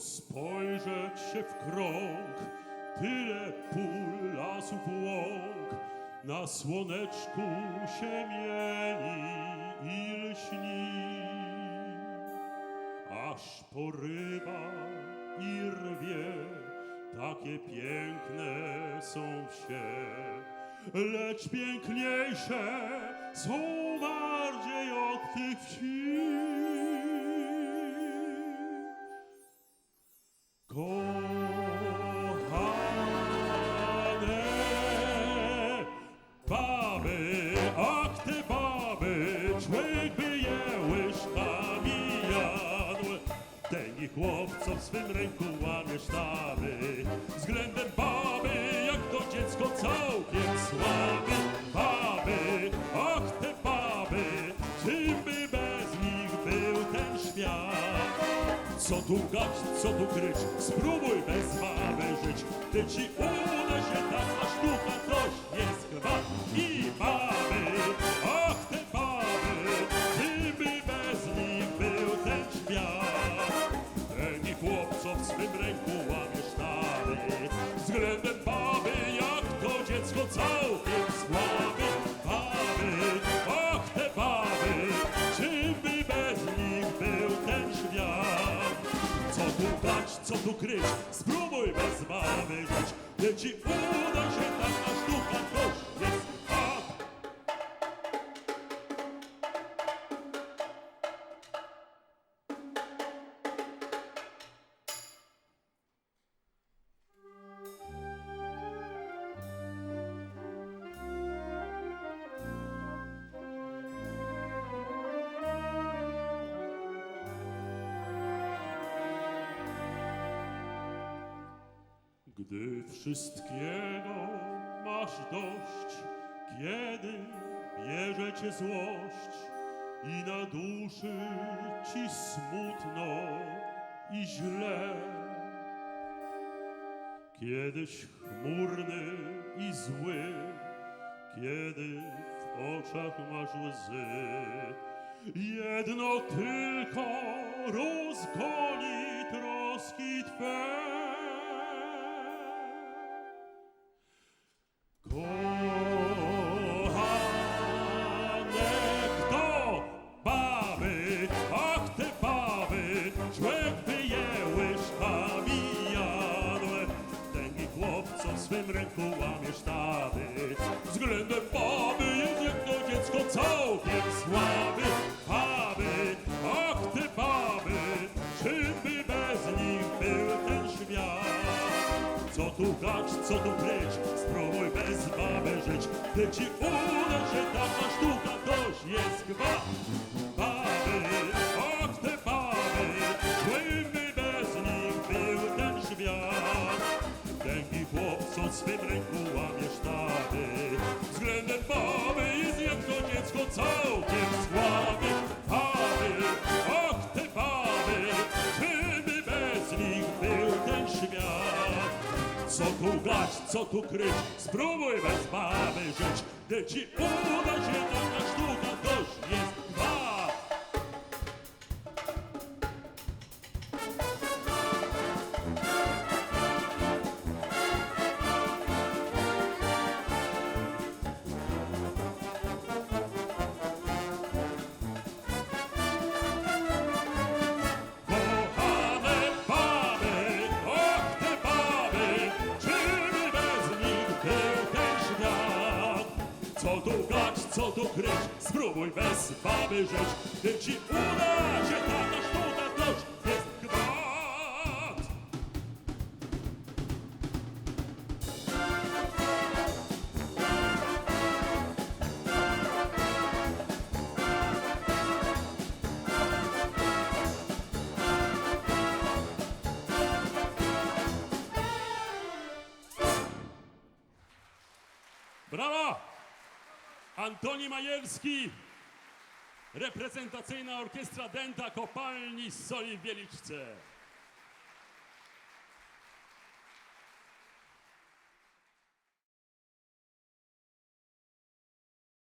Spojrzeć się w krąg, tyle pól, lasów, łąk, na słoneczku się mieni i lśni. Aż porywa i rwie, takie piękne są wsie, lecz piękniejsze są bardziej od tych wsi. W swym ręku łamie sztaby, względem baby, jak to dziecko całkiem słaby. Baby, ach te baby, czym by bez nich był ten świat? Co tu gać, co tu kryć, spróbuj bez baby żyć. Ty ci uda dać, co tu kryć, spróbuj bez żyć. Gdy ci uda się Gdy wszystkiego masz dość, kiedy bierze cię złość i na duszy ci smutno i źle. Kiedyś chmurny i zły, kiedy w oczach masz łzy, jedno tylko rozgoni troski Twe. Swym ręku łamie sztaby. Względem baby jest to dziecko całkiem słaby. Baby, ach te baby, czym by bez nich był ten świat? Co tu gać, co tu kryć, spróbuj bez baby żyć. Gdy ci uda się taka sztuka, toż jest gwałt. Baby, Co tu gać, co tu kryć, spróbuj bez baby żyć. Gdy ci uda się taka sztuka, toż jest co tu kryć, spróbuj bez baby żyć. Gdy ci uda się taka sztuka, toż jest gwałt. Brawa! Antoni Majewski, reprezentacyjna orkiestra Dęta Kopalni z Soli w Wieliczce.